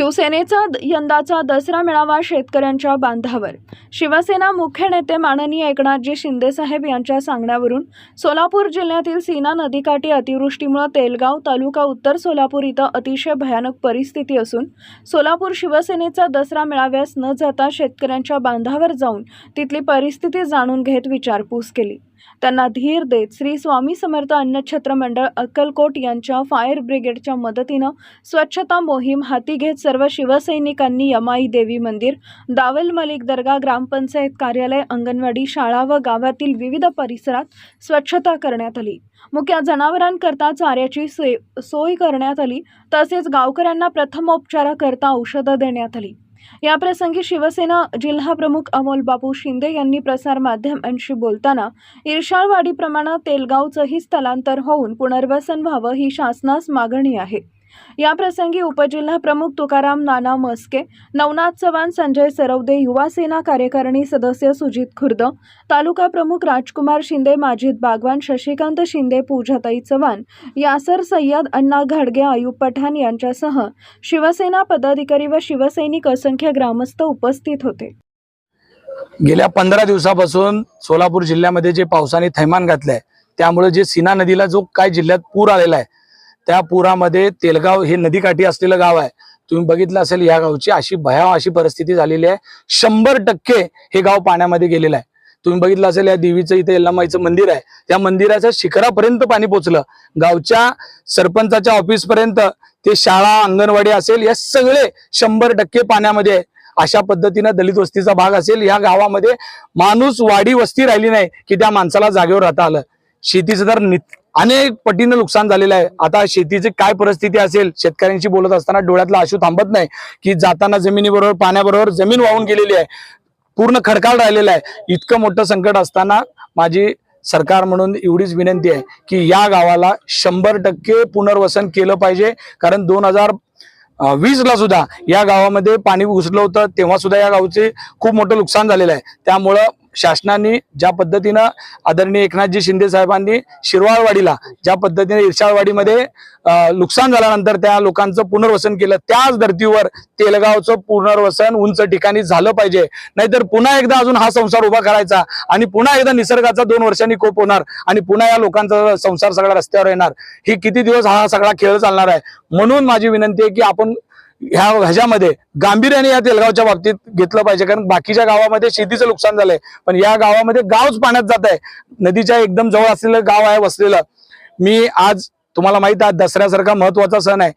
शिवसेनेचा द- यंदाचा दसरा मेळावा शेतकऱ्यांच्या बांधावर. शिवसेना मुख्य नेते माननीय एकनाथजी शिंदेसाहेब यांच्या सांगण्यावरून सोलापूर जिल्ह्यातील सीना नदीकाठी अतिवृष्टीमुळे तेलगाव तालुका उत्तर सोलापूर इथं अतिशय भयानक परिस्थिती असून सोलापूर शिवसेनेचा दसरा मेळाव्यास न जाता शेतकऱ्यांच्या बांधावर जाऊन तिथली परिस्थिती जाणून घेत विचारपूस केली. त्यांना धीर देत श्री स्वामी समर्थ अन्नछत्र मंडळ अक्कलकोट यांच्या फायर ब्रिगेडच्या मदतीनं स्वच्छता मोहीम हाती घेत सर्व शिवसैनिकांनी यमाई देवी मंदिर दावल मलिक दर्गा ग्रामपंचायत कार्यालय अंगणवाडी शाळा व गावातील विविध परिसरात स्वच्छता करण्यात आली. मुख्य जनावरांकरता चाऱ्याची सोय सोय करण्यात आली. तसेच गावकऱ्यांना प्रथमोपचाराकरता औषधं देण्यात आली. याप्रसंगी शिवसेना जिल्हा प्रमुख अमोल बापू शिंदे यांनी प्रसारमाध्यमांशी बोलताना इर्शाळवाडीप्रमाणे तेलगावचंही स्थलांतर होऊन पुनर्वसन व्हावं ही शासनास मागणी आहे. याप्रसंगी उपजिल्हा प्रमुख तुकाराम नाना मस्के नवनाथ चव्हाण संजय सरवदे युवा सेना कार्यकारिणी सदस्य सुजित खुर्द तालुका प्रमुख राजकुमार शिंदे माजिद बागवान शशिकांत शिंदे पूजाताई चव्हाण यासर सय्यद अण्णा घाडगे अयूब पठाण यांच्यासह शिवसेना पदाधिकारी व शिवसैनिक असंख्य ग्रामस्थ उपस्थित होते. गेल्या पंधरा दिवसापासून सोलापूर जिल्ह्यामध्ये जे पावसाने थैमान घातलंय त्यामुळे जे सीना नदीला जो काय जिल्ह्यात पूर आलेला आहे त्या पुरामध्ये तेलगाव हे नदीकाठी असलेलं गाव आहे. तुम्ही बघितलं असेल या गावची अशी भयाव अशी परिस्थिती झालेली आहे. शंभर टक्के हे गाव पाण्यामध्ये गेलेलं आहे. तुम्ही बघितलं असेल या देवीचं इथे यल्लामाईचं मंदिर आहे. त्या मंदिराच्या शिखरापर्यंत पाणी पोचलं. गावच्या सरपंचाच्या ऑफिसपर्यंत ते शाळा अंगणवाडी असेल या सगळे शंभर टक्के पाण्यामध्ये आहे. अशा पद्धतीनं दलित वस्तीचा भाग असेल या गावामध्ये माणूस वाडी वस्ती राहिली नाही की त्या माणसाला जागेवर राहता आलं. शेतीचं तर नित- अनेक पटीनं नुकसान झालेलं आहे. आता शेतीची काय परिस्थिती असेल? शेतकऱ्यांशी बोलत असताना डोळ्यातला आशू थांबत नाही की जाताना जमिनीबरोबर पाण्याबरोबर जमीन वाहून गेलेली आहे. पूर्ण खडकाळ राहिलेला आहे. इतकं मोठं संकट असताना माझी सरकार म्हणून एवढीच विनंती आहे की या गावाला शंभर टक्के पुनर्वसन केलं पाहिजे. कारण दोन हजार वीसला सुद्धा या गावामध्ये पाणी घुसलं होतं. तेव्हा सुद्धा या गावचे खूप मोठं नुकसान झालेलं आहे. त्यामुळं शासनाने ज्या पद्धतीनं आदरणीय एकनाथजी शिंदे साहेबांनी शिरवाळवाडीला ज्या पद्धतीने इर्शाळवाडीमध्ये नुकसान झाल्यानंतर त्या लोकांचं पुनर्वसन केलं त्याच धर्तीवर तेलगावचं पुनर्वसन उंच ठिकाणी झालं पाहिजे. नाहीतर पुन्हा एकदा अजून हा संसार उभा करायचा आणि पुन्हा एकदा निसर्गाचा दोन वर्षांनी कोप होणार आणि पुन्हा या लोकांचा संसार सगळा रस्त्यावर येणार. ही किती दिवस हा सगळा खेळ चालणार आहे? म्हणून माझी विनंती आहे की आपण ह्या ह्याच्यामध्ये गांभीर्याने या तेलगावच्या बाबतीत घेतलं पाहिजे. कारण बाकीच्या गावामध्ये शेतीचं नुकसान झालंय. पण या गावामध्ये गावच पाण्यात जात आहे. नदीच्या एकदम जवळ असलेलं गाव आहे वसलेलं. मी आज तुम्हाला माहीत आहे दसऱ्यासारखा महत्त्वाचा सण आहे.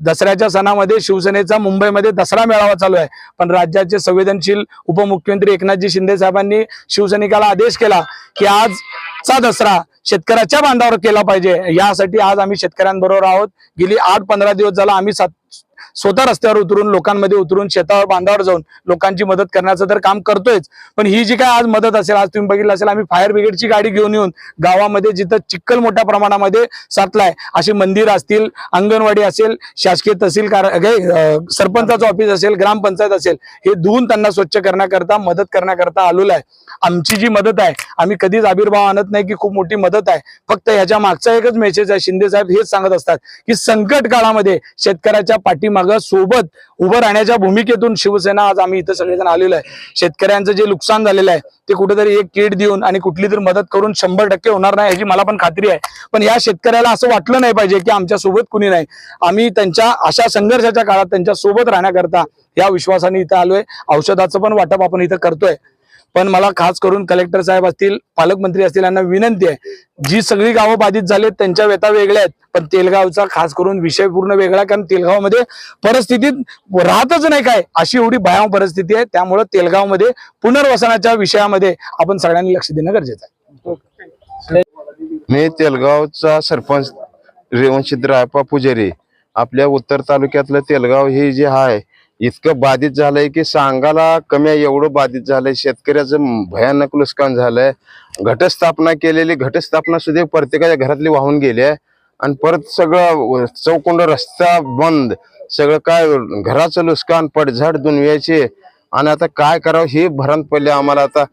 दसऱ्याच्या सणामध्ये शिवसेनेचा मुंबईमध्ये दसरा मेळावा चालू आहे. पण राज्याचे संवेदनशील उपमुख्यमंत्री एकनाथजी शिंदे साहेबांनी शिवसैनिकाला आदेश केला की आजचा दसरा शेतकऱ्याच्या बांधावर केला पाहिजे. यासाठी आज आम्ही शेतकऱ्यांबरोबर आहोत. गेली आठ पंधरा दिवस झाला आम्ही सात स्वतः रस्त्यावर उतरून लोकांमध्ये उतरून शेतावर बांधावर जाऊन लोकांची मदत करण्याचं तर काम करतोयच. पण ही जी काय आज मदत असेल आज तुम्ही बघितलं असेल आम्ही फायर ब्रिगेडची गाडी घेऊन येऊन गावामध्ये जिथं चिक्कल मोठ्या प्रमाणामध्ये साठलाय अशी मंदिर असतील अंगणवाडी असेल शासकीय तहसील सरपंचाचं ऑफिस असेल ग्रामपंचायत असेल हे धुवून त्यांना स्वच्छ करण्याकरता मदत करण्याकरता आलेलो आहे. आमची जी मदत आहे आम्ही कधीच आविर्भाव आणत नाही की खूप मोठी मदत आहे. फक्त ह्याच्या मागचा एकच मेसेज आहे शिंदे साहेब हेच सांगत असतात की संकट काळामध्ये शेतकऱ्याच्या पाठीमागं सोबत उभं राहण्याच्या भूमिकेतून शिवसेना आज आम्ही इथं सगळेजण आलेलो आहे. शेतकऱ्यांचं जे नुकसान झालेलं आहे ते कुठेतरी एक किट देऊन आणि कुठली तरी मदत करून शंभर टक्के होणार नाही याची मला पण खात्री आहे. पण या शेतकऱ्याला असं वाटलं नाही पाहिजे की आमच्यासोबत कुणी नाही. आम्ही त्यांच्या अशा संघर्षाच्या काळात त्यांच्यासोबत राहण्याकरता या विश्वासाने इथं आलोय. औषधाचं पण वाटप आपण इथं करतोय. पण मला खास करून कलेक्टर साहेब असतील पालकमंत्री असतील यांना विनंती आहे. जी सगळी गावं बाधित झालेत त्यांच्या व्यथा वेगळ्या आहेत. पण तेलगावचा खास करून विषय पूर्ण वेगळा कारण तेलगावमध्ये परिस्थितीत राहतच नाही काय अशी एवढी भयाव परिस्थिती आहे. त्यामुळे तेलगावमध्ये पुनर्वसनाच्या विषयामध्ये आपण सगळ्यांनी लक्ष देणं गरजेचं आहे. मी तेलगावचा सरपंच रेवणसिद्धरायप्पा पुजारी. आपल्या उत्तर तालुक्यातलं तेलगाव हे जे आहे इतकं बाधित झालंय की सांगायला कमी आहे एवढं बाधित झालंय. शेतकऱ्याचं भयानक नुकसान झालंय. घटस्थापना केलेली घटस्थापना सुद्धा प्रत्येकाच्या घरातली वाहून गेली आहे. आणि परत सगळं चौकोंड रस्ता बंद. सगळं काय घराचं नुकसान पडझड दुनव्याचे आणि आता काय करावं हे भरण पडले आम्हाला आता.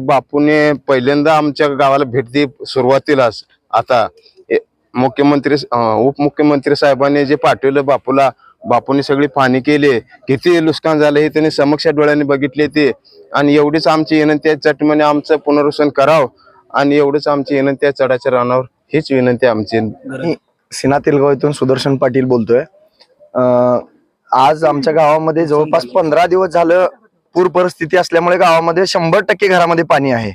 बापूने पहिल्यांदा आमच्या गावाला भेट दि सुरुवातीलाच. आता ए- मुख्यमंत्री उपमुख्यमंत्री साहेबांनी जे पाठवलं बापूला बापूने सगळी पाणी केले किती नुकसान झालं हे त्यांनी समक्ष डोळ्यांनी बघितले ते. आणि एवढीच आमची विनंती आहे चटमने आमचं पुनर्वसन करावं. आणि एवढंच आमची विनंती आहे चढाच्या रानावर. हीच विनंती आमची. सिना तेलगाव इथून सुदर्शन पाटील बोलतोय. अं, आज आमच्या गावामध्ये जवळपास पंधरा दिवस झालं पूर परिस्थिती असल्यामुळे गावामध्ये शंभर टक्के घरामध्ये पाणी आहे.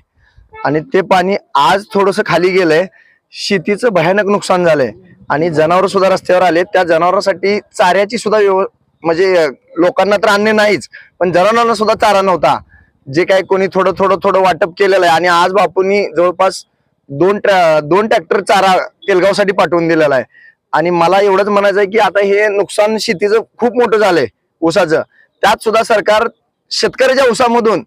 आणि ते पाणी आज थोडस खाली गेलंय. शेतीचं भयानक नुकसान झालंय. आणि जनावर सुद्धा रस्त्यावर आले त्या जनावरांसाठी चाऱ्याची सुद्धा व्यव म्हणजे लोकांना तर अन्य नाहीच पण जनावरांना सुद्धा चारा नव्हता. जे काही कोणी थोडं थोडं थोडं वाटप केलेलं आहे आणि आज बापूंनी जवळपास दोन दोन ट्रॅक्टर चारा तेलगावसाठी पाठवून दिलेला आहे. आणि मला एवढंच म्हणायचं आहे की आता हे नुकसान शेतीचं खूप मोठं झालंय ऊसाचं. त्यात सुद्धा सरकार शेतकऱ्याच्या ऊसामधून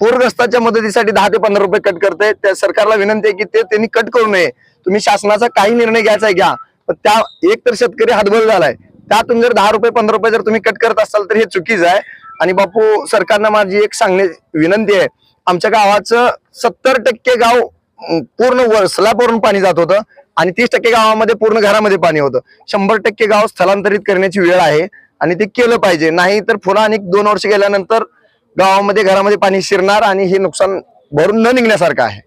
पूरग्रस्ताच्या मदतीसाठी दहा ते पंधरा रुपये कट करते त्या सरकारला विनंती आहे की ते त्यांनी कट करू नये. तुम्ही शासनाचा काही निर्णय घ्यायचा आहे घ्या. पण त्या एक तर शेतकरी हातभर झालाय. त्यातून जर दहा रुपये पंधरा रुपये जर तुम्ही कट करत असाल तर हे चुकीचं आहे. आणि बापू सरकारनं माझी एक सांगणे विनंती आहे. आमच्या गावाचं सत्तर टक्के गाव पूर्ण वर स्लॅबवरून पाणी जात होतं. आणि तीस टक्के गावामध्ये पूर्ण घरामध्ये पाणी होतं. शंभर टक्के गाव स्थलांतरित करण्याची वेळ आहे. आणि ते केलं पाहिजे. नाही तर पुन्हा आणि दोन वर्ष गेल्यानंतर गावामध्ये घरामध्ये पाणी शिरणार आणि हे नुकसान भरून न निघण्यासारखं आहे.